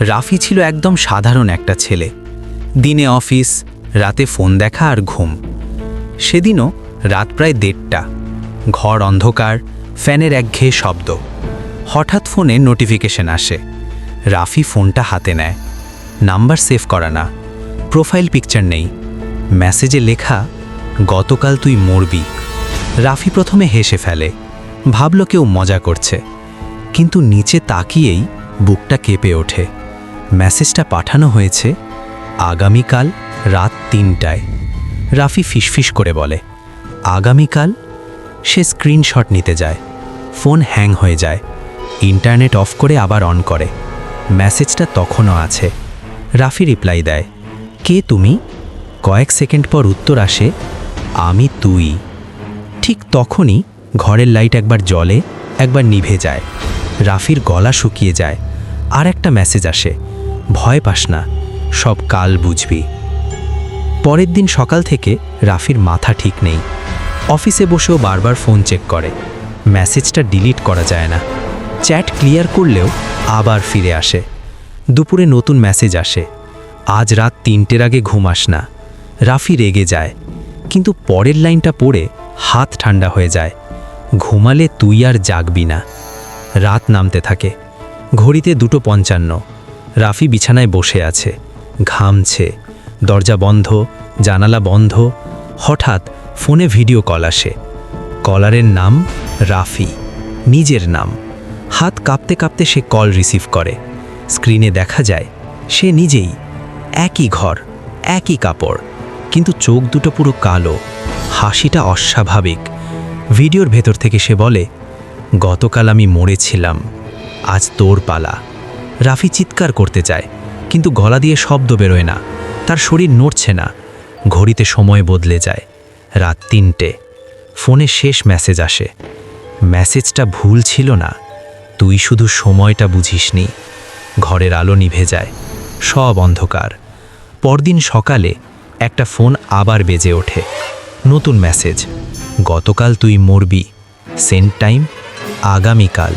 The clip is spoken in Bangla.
রাফি ছিল একদম সাধারণ একটা ছেলে। দিনে অফিস, রাতে ফোন দেখা আর ঘুম। সেদিনও রাত প্রায় দেড়টা। ঘর অন্ধকার, ফ্যানের একঘেয়ে শব্দ। হঠাৎ ফোনে নোটিফিকেশন আসে। রাফি ফোনটা হাতে নেয়। নাম্বার সেভ করা না। প্রোফাইল পিকচার নেই। মেসেজে লেখা, গতকাল তুই মরবি। রাফি প্রথমে হেসে ফেলে। ভাবল কেউ মজা করছে। কিন্তু নিচে তাকিয়েই বুকটা কেঁপে ওঠে। মেসেজটা পাঠানো হয়েছে আগামীকাল রাত তিনটায়। রাফি ফিসফিস করে বলে, আগামীকাল? সে স্ক্রিনশট নিতে যায়। ফোন হ্যাং হয়ে যায়। ইন্টারনেট অফ করে আবার অন করে। মেসেজটা তখনও আছে। রাফি রিপ্লাই দেয়, কে তুমি? কয়েক সেকেন্ড পর উত্তর আসে, আমি তুই। ঠিক তখনই ঘরের লাইট একবার জ্বলে, একবার নিভে যায়। রাফির গলা শুকিয়ে যায়, আর একটা মেসেজ আসে ভয় পাস না, সব কাল বুঝবি। পরের দিন সকাল থেকে রাফির মাথা ঠিক নেই। অফিসে বসেও বারবার ফোন চেক করে। মেসেজটা ডিলিট করা যায় না। চ্যাট ক্লিয়ার করলেও আবার ফিরে আসে। দুপুরে নতুন মেসেজ আসে। আজ রাত তিনটের আগে ঘুমাস না। রাফি রেগে যায়। কিন্তু পরের লাইনটা পড়ে হাত ঠান্ডা হয়ে যায়। ঘুমালে তুই আর জাগবি না। রাত নামতে থাকে। ঘড়িতে দুটো পঞ্চান্ন। রাফি বিছানায় বসে আছে, ঘামছে, দরজা বন্ধ, জানালা বন্ধ। হঠাৎ ফোনে ভিডিও কল আসে। কলারের নাম রাফি, নিজের নাম। হাত কাঁপতে কাঁপতে সে কল রিসিভ করে। স্ক্রিনে দেখা যায়, সে নিজেই একই ঘর, একই কাপড়, কিন্তু চোখ দুটো পুরো কালো, হাসিটা অস্বাভাবিক। ভিডিওর ভেতর থেকে সে বলে, গতকাল আমি মরেছিলাম, আজ তোর পালা। রাফি চিৎকার করতে চায়, কিন্তু গলা দিয়ে শব্দ বেরোয় না। তার শরীর নড়ছে না। ঘড়িতে সময় বদলে যায়। রাত তিনটে। ফোনে শেষ মেসেজ আসে। মেসেজটা ভুল ছিল না। তুই শুধু সময়টা বুঝিসনি। ঘরের আলো নিভে যায়। সব অন্ধকার। পরদিন সকালে একটা ফোন আবার বেজে ওঠে। নতুন মেসেজ। গতকাল তুই মরবি। সেন্ট টাইম, আগামীকাল।